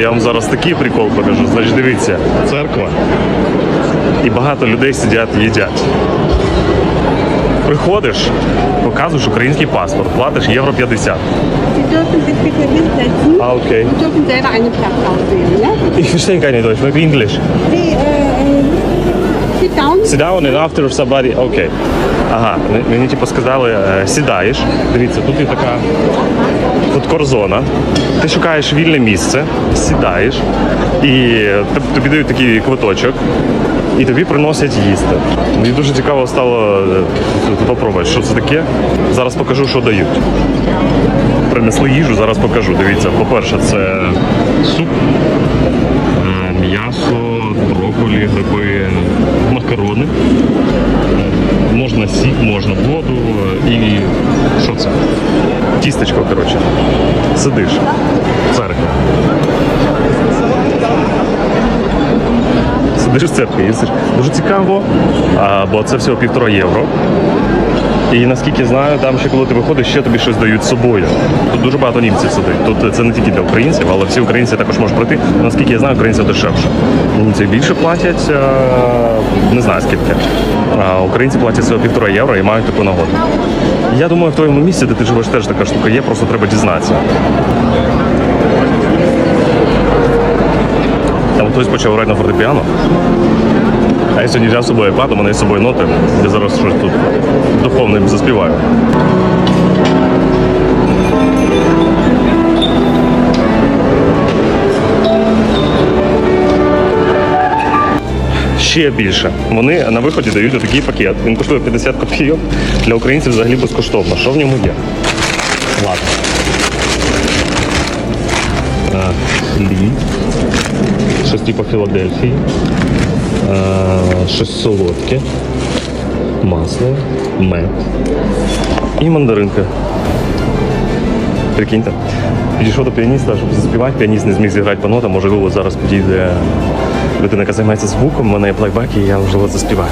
Я вам зараз такий прикол покажу. Значить, дивіться, церква. І багато людей сидять, їдять. Приходиш, показуєш український паспорт, платиш євро 50. Sie dürfen sich bitte hinsetzen А, окей. Ich verstehe keine Deutsch, nur English. Äh, sit down. And after somebody... Окей. Ага, мені типу сказали, е, сідаєш. Дивіться, тут є така фудкорзона. Ти шукаєш вільне місце, сідаєш, і тобі дають такий квиточок, і тобі приносять їсти. Мені дуже цікаво стало е, попробувати, що це таке. Зараз покажу, що дають. Принесли їжу, зараз покажу. Дивіться, по-перше, це суп, м'ясо, брокколі, гриби, макарони. Можна сік, можна воду і що це? Тістечко, коротше. Сидиш. Церква. Сидиш в церкві, їсиш. Дуже цікаво, бо це всього півтора євро. І наскільки знаю, там ще коли ти виходиш, ще тобі щось дають з собою. Тут дуже багато німців сидить. Тут це не тільки для українців, але всі українці також можуть прийти. Наскільки я знаю, українців дешевше. Німці більше платять, е, не знаю скільки. А українці платять всього півтора євро і мають таку нагоду. Я думаю, в твоєму місці, де ти живеш, теж така штука є, просто треба дізнатися. Там хтось почав грати на фортепіано. Я сьогодні взяв з собою iPad, у мене є з собою ноти. Я зараз щось тут духовним заспіваю. Ще більше. Вони на виході дають такий пакет. Він коштує 50 копійок. Для українців взагалі безкоштовно. Що в ньому є? Ладно. Хліб. Щось типу Філадельфії. Щось солодке. Масло, мед і мандаринка. Прикиньте. Підійшов до піаніста, щоб заспівати. Піаніст не зміг зіграти по нотам. Можливо, зараз підійде людина, яка займається звуком, в мене є плейбек, і я вже заспіваю.